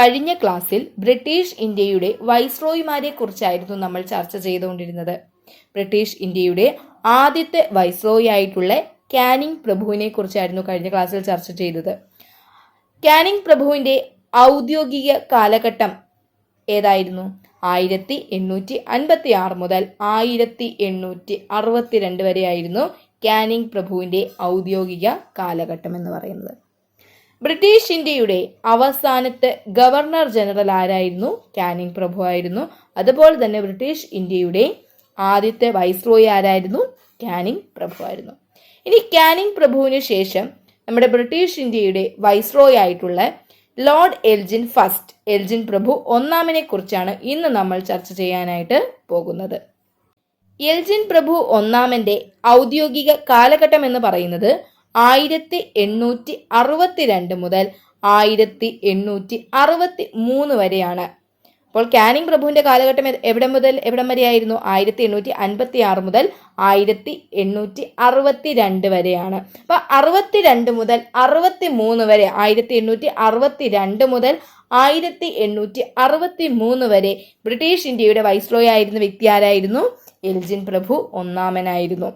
കഴിഞ്ഞ ക്ലാസ്സിൽ ബ്രിട്ടീഷ് ഇന്ത്യയുടെ വൈസ്രോയിമാരെ കുറിച്ചായിരുന്നു നമ്മൾ ചർച്ച ചെയ്തുകൊണ്ടിരുന്നത്. ബ്രിട്ടീഷ് ഇന്ത്യയുടെ ആദ്യത്തെ വൈസ്രോയി ആയിട്ടുള്ള കാനിങ് പ്രഭുവിനെ കുറിച്ചായിരുന്നു കഴിഞ്ഞ ക്ലാസ്സിൽ ചർച്ച ചെയ്തത്. കാനിങ് പ്രഭുവിന്റെ ഔദ്യോഗിക കാലഘട്ടം ഏതായിരുന്നു? ആയിരത്തി എണ്ണൂറ്റി അൻപത്തി ആറ് മുതൽ ആയിരത്തി എണ്ണൂറ്റി അറുപത്തിരണ്ട് വരെയായിരുന്നു കാനിങ് പ്രഭുവിന്റെ ഔദ്യോഗിക കാലഘട്ടം എന്ന് പറയുന്നത്. ബ്രിട്ടീഷ് ഇന്ത്യയുടെ അവസാനത്തെ ഗവർണർ ജനറൽ ആരായിരുന്നു? കാനിങ് പ്രഭു ആയിരുന്നു. അതുപോലെ തന്നെ ബ്രിട്ടീഷ് ഇന്ത്യയുടെ ആദ്യത്തെ വൈസ്രോയി ആരായിരുന്നു? കാനിങ് പ്രഭു ആയിരുന്നു. ഇനി കാനിങ് പ്രഭുവിന് ശേഷം നമ്മുടെ ബ്രിട്ടീഷ് ഇന്ത്യയുടെ വൈസ്രോയി ആയിട്ടുള്ള ലോർഡ് എൽജിൻ ഫസ്റ്റ് എൽജിൻ പ്രഭു ഒന്നാമിനെ കുറിച്ചാണ് ഇന്ന് നമ്മൾ ചർച്ച ചെയ്യാനായിട്ട് പോകുന്നത്. എൽജിൻ പ്രഭു ഒന്നാമന്റെ ഔദ്യോഗിക കാലഘട്ടം എന്ന് പറയുന്നത് ആയിരത്തി എണ്ണൂറ്റി അറുപത്തിരണ്ട് മുതൽ ആയിരത്തി എണ്ണൂറ്റി അറുപത്തി മൂന്ന് വരെയാണ്. അപ്പോൾ കാനിങ് പ്രഭുവിന്റെ കാലഘട്ടം എവിടെ മുതൽ എവിടം വരെയായിരുന്നു? ആയിരത്തി എണ്ണൂറ്റി അൻപത്തി ആറ് മുതൽ ആയിരത്തി എണ്ണൂറ്റി അറുപത്തി രണ്ട് വരെയാണ്. അപ്പൊ അറുപത്തിരണ്ട് മുതൽ അറുപത്തി മൂന്ന് വരെ ആയിരത്തി എണ്ണൂറ്റി അറുപത്തി രണ്ട് മുതൽ ആയിരത്തി എണ്ണൂറ്റി അറുപത്തി മൂന്ന് വരെ ബ്രിട്ടീഷ് ഇന്ത്യയുടെ വൈസ്രോയി ആയിരുന്ന വ്യക്തി ആരായിരുന്നു? എൽജിൻ പ്രഭു ഒന്നാമനായിരുന്നു.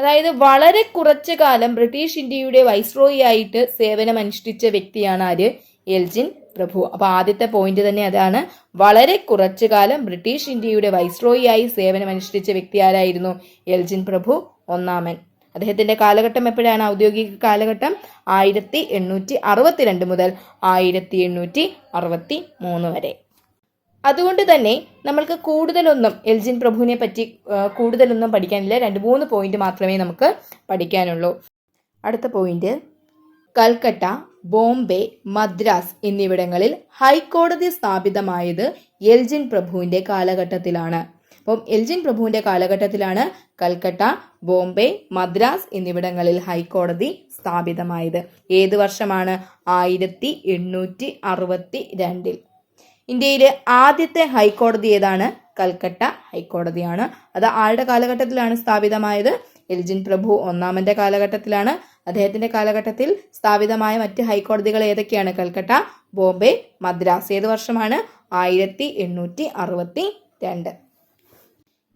അതായത് വളരെ കുറച്ചു കാലം ബ്രിട്ടീഷ് ഇന്ത്യയുടെ വൈസ്രോയി ആയിട്ട് സേവനം അനുഷ്ഠിച്ച വ്യക്തിയാണ് ആര്? എൽജിൻ പ്രഭു. അപ്പൊ ആദ്യത്തെ പോയിന്റ് തന്നെ അതാണ്. വളരെ കുറച്ചു കാലം ബ്രിട്ടീഷ് ഇന്ത്യയുടെ വൈസ്രോയി ആയി സേവനം അനുഷ്ഠിച്ച വ്യക്തി ആരായിരുന്നു? എൽജിൻ പ്രഭു ഒന്നാമൻ. അദ്ദേഹത്തിന്റെ കാലഘട്ടം എപ്പോഴാണ്? ഔദ്യോഗിക കാലഘട്ടം ആയിരത്തി എണ്ണൂറ്റി അറുപത്തിരണ്ട് മുതൽ ആയിരത്തി എണ്ണൂറ്റി അറുപത്തി മൂന്ന് വരെ. അതുകൊണ്ട് തന്നെ നമ്മൾക്ക് കൂടുതലൊന്നും എൽജിൻ പ്രഭുവിനെ പറ്റി കൂടുതലൊന്നും പഠിക്കാനില്ല. രണ്ട് മൂന്ന് പോയിന്റ് മാത്രമേ നമുക്ക് പഠിക്കാനുള്ളൂ. അടുത്ത പോയിന്റ് കൽക്കട്ട ബോംബെ മദ്രാസ് എന്നിവിടങ്ങളിൽ ഹൈക്കോടതി സ്ഥാപിതമായത് എൽജിൻ പ്രഭുവിന്റെ കാലഘട്ടത്തിലാണ്. അപ്പം എൽജിൻ പ്രഭുവിന്റെ കാലഘട്ടത്തിലാണ് കൽക്കട്ട ബോംബെ മദ്രാസ് എന്നിവിടങ്ങളിൽ ഹൈക്കോടതി സ്ഥാപിതമായത്. ഏത് വർഷമാണ്? ആയിരത്തി എണ്ണൂറ്റി അറുപത്തി രണ്ടിൽ. ഇന്ത്യയിലെ ആദ്യത്തെ ഹൈക്കോടതി ഏതാണ്? കൽക്കട്ട ഹൈക്കോടതിയാണ്. അത് ആരുടെ കാലഘട്ടത്തിലാണ് സ്ഥാപിതമായത്? എൽജിൻ പ്രഭു ഒന്നാമന്റെ കാലഘട്ടത്തിലാണ്. അദ്ദേഹത്തിന്റെ കാലഘട്ടത്തിൽ സ്ഥാപിതമായ മറ്റ് ഹൈക്കോടതികൾ ഏതൊക്കെയാണ്? കൽക്കട്ട ബോംബെ മദ്രാസ് ഏത് വർഷമാണ്? ആയിരത്തി എണ്ണൂറ്റി അറുപത്തി രണ്ട്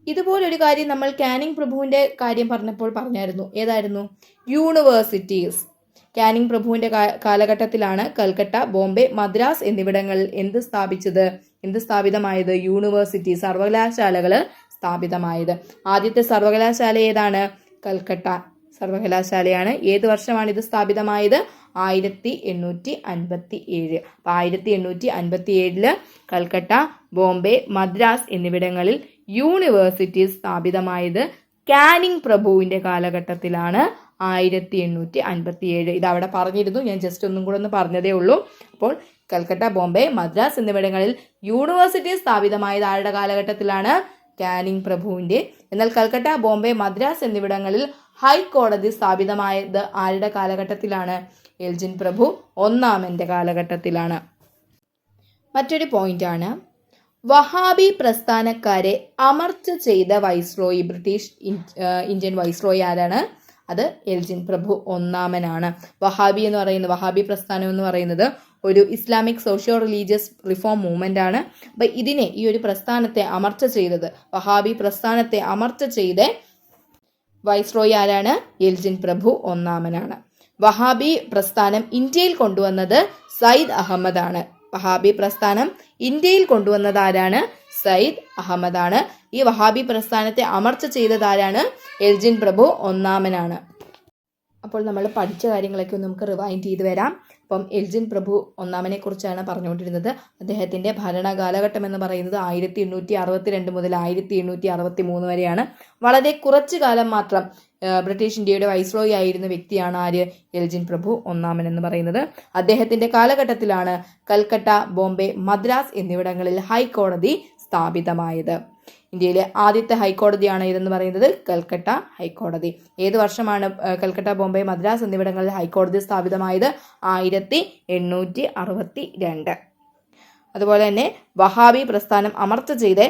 ഇതുപോലൊരു കാര്യം നമ്മൾ കാനിങ് പ്രഭുവിന്റെ കാര്യം പറഞ്ഞപ്പോൾ പറഞ്ഞായിരുന്നു. ഏതായിരുന്നു? യൂണിവേഴ്സിറ്റീസ്. കാനിങ് പ്രഭുവിന്റെ കാലഘട്ടത്തിലാണ് കൽക്കട്ട ബോംബെ മദ്രാസ് എന്നിവിടങ്ങളിൽ എന്ത് സ്ഥാപിച്ചത്? എന്ത് സ്ഥാപിതമായത്? യൂണിവേഴ്സിറ്റി സർവകലാശാലകൾ സ്ഥാപിതമായത്. ആദ്യത്തെ സർവകലാശാല ഏതാണ്? കൽക്കട്ട സർവകലാശാലയാണ്. ഏത് വർഷമാണ് ഇത് സ്ഥാപിതമായത്? ആയിരത്തി എണ്ണൂറ്റി അൻപത്തി ഏഴ് അപ്പൊ ആയിരത്തി എണ്ണൂറ്റി അൻപത്തി ഏഴിൽ കൽക്കട്ട ബോംബെ മദ്രാസ് എന്നിവിടങ്ങളിൽ യൂണിവേഴ്സിറ്റി സ്ഥാപിതമായത് കാനിങ് പ്രഭുവിന്റെ കാലഘട്ടത്തിലാണ്. ആയിരത്തി എണ്ണൂറ്റി അൻപത്തി ഏഴ് ഇത് അവിടെ പറഞ്ഞിരുന്നു. ഞാൻ ജസ്റ്റ് ഒന്നും കൂടെ ഒന്ന് പറഞ്ഞതേ ഉള്ളൂ. അപ്പോൾ കൽക്കട്ട ബോംബെ മദ്രാസ് എന്നിവിടങ്ങളിൽ യൂണിവേഴ്സിറ്റി സ്ഥാപിതമായത് ആരുടെ കാലഘട്ടത്തിലാണ്? കാനിങ് പ്രഭുവിന്റെ. എന്നാൽ കൽക്കട്ട ബോംബെ മദ്രാസ് എന്നിവിടങ്ങളിൽ ഹൈക്കോടതി സ്ഥാപിതമായത് ആരുടെ കാലഘട്ടത്തിലാണ്? എൽജിൻ പ്രഭു ഒന്നാമന്റെ കാലഘട്ടത്തിലാണ്. മറ്റൊരു പോയിന്റ് ആണ് വഹാബി പ്രസ്ഥാനക്കാരെ അമർച്ച ചെയ്ത വൈസ്രോയി ബ്രിട്ടീഷ് ഇന്ത്യൻ വൈസ്രോയി ആരാണ്? അത് എൽജിൻ പ്രഭു ഒന്നാമനാണ്. വഹാബി എന്ന് പറയുന്നത് വഹാബി പ്രസ്ഥാനം എന്ന് പറയുന്നത് ഒരു Islamic socio religious reform movement ആണ്. അപ്പൊ ഇതിനെ ഈ ഒരു പ്രസ്ഥാനത്തെ അമർച്ച ചെയ്തത് വഹാബി പ്രസ്ഥാനത്തെ അമർച്ച ചെയ്ത് വൈസ്രോയി ആരാണ്? എൽജിൻ പ്രഭു ഒന്നാമനാണ്. വഹാബി പ്രസ്ഥാനം ഇന്ത്യയിൽ കൊണ്ടുവന്നത് സയ്യിദ് അഹമ്മദാണ്. വഹാബി പ്രസ്ഥാനം ഇന്ത്യയിൽ കൊണ്ടുവന്നത് ആരാണ്? സയ്യിദ് അഹമ്മദാണ്. ഈ വഹാബി പ്രസ്ഥാനത്തെ അമർച്ച ചെയ്തതാരാണ്? എൽജിൻ പ്രഭു ഒന്നാമനാണ്. അപ്പോൾ നമ്മൾ പഠിച്ച കാര്യങ്ങളൊക്കെ നമുക്ക് റിവൈൻഡ് ചെയ്ത് വരാം. അപ്പം എൽജിൻ പ്രഭു ഒന്നാമനെ കുറിച്ചാണ് പറഞ്ഞുകൊണ്ടിരുന്നത്. അദ്ദേഹത്തിന്റെ ഭരണകാലഘട്ടം എന്ന് പറയുന്നത് ആയിരത്തി എണ്ണൂറ്റി അറുപത്തിരണ്ട് മുതൽ ആയിരത്തി എണ്ണൂറ്റി അറുപത്തി മൂന്ന് വരെയാണ്. വളരെ കുറച്ചു കാലം മാത്രം ബ്രിട്ടീഷ് ഇന്ത്യയുടെ വൈസ്രോയി ആയിരുന്ന വ്യക്തിയാണ് ആര്? എൽജിൻ പ്രഭു ഒന്നാമൻ എന്ന് പറയുന്നത്. അദ്ദേഹത്തിന്റെ കാലഘട്ടത്തിലാണ് കൽക്കട്ട ബോംബെ മദ്രാസ് എന്നിവിടങ്ങളിൽ ഹൈക്കോടതി സ്ഥാപിതമായത്. ഇന്ത്യയിലെ ആദ്യത്തെ ഹൈക്കോടതിയാണ് ഇതെന്ന് പറയുന്നത് കൽക്കട്ട ഹൈക്കോടതി. ഏത് വർഷമാണ് കൽക്കട്ട ബോംബെ മദ്രാസ് എന്നിവിടങ്ങളിൽ ഹൈക്കോടതി സ്ഥാപിതമായത്? ആയിരത്തി എണ്ണൂറ്റി അറുപത്തി രണ്ട് അതുപോലെ തന്നെ വഹാബി പ്രസ്ഥാനം അമർച്ച ചെയ്ത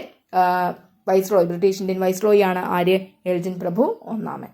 വൈസ്രോയ് ബ്രിട്ടീഷ് ഇന്ത്യൻ വൈസ്രോയി ആണ് ആര്യ എൽജിൻ പ്രഭു ഒന്നാമൻ.